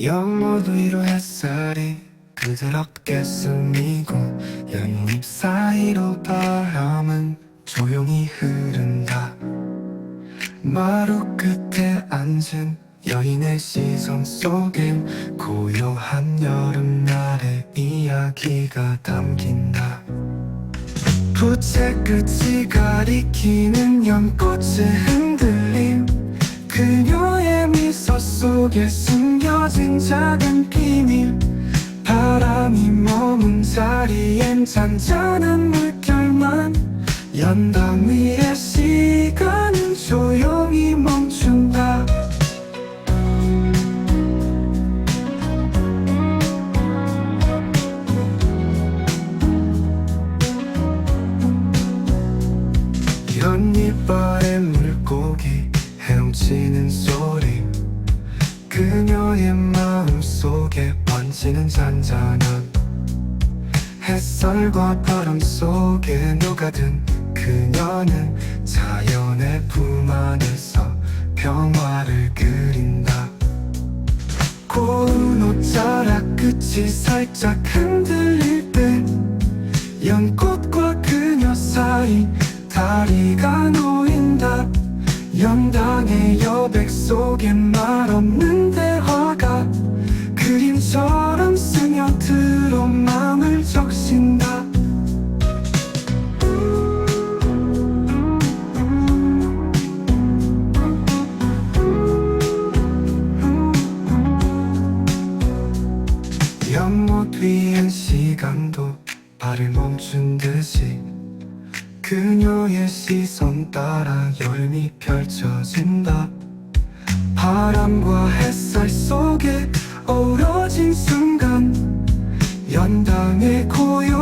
연못 위로 햇살이 그드럽게 스미고 연잎 사이로 바람은 조용히 흐른다. 마루 끝에 앉은 여인의 시선 속엔 고요한 여름날의 이야기가 담긴다. 부채 끝이 가리키는 연꽃의 흔들림 그녀의 미소 속에 숨 겨진 작은 비밀. 바람이 머문 자리엔 잔잔한 물결만. 연당 위의 시간은 조용히 멈춘다. 연잎 아래 물고기 헤엄치는 소리 속에 번지는 잔잔함 햇살과 바람 속에 녹아든 그녀는 자연의 품 안에서 평화를 그린다. 고운 옷자락 끝이 살짝 흔들릴 때 연꽃과 그녀 사이 다리가 놓인다. 연당의 여백 속에 말없는 연못 위엔 시간도 발을 멈춘 듯이 그녀의 시선 따라 여름이 펼쳐진다 바람과 햇살 속에 어우러진 순간 연당의 고요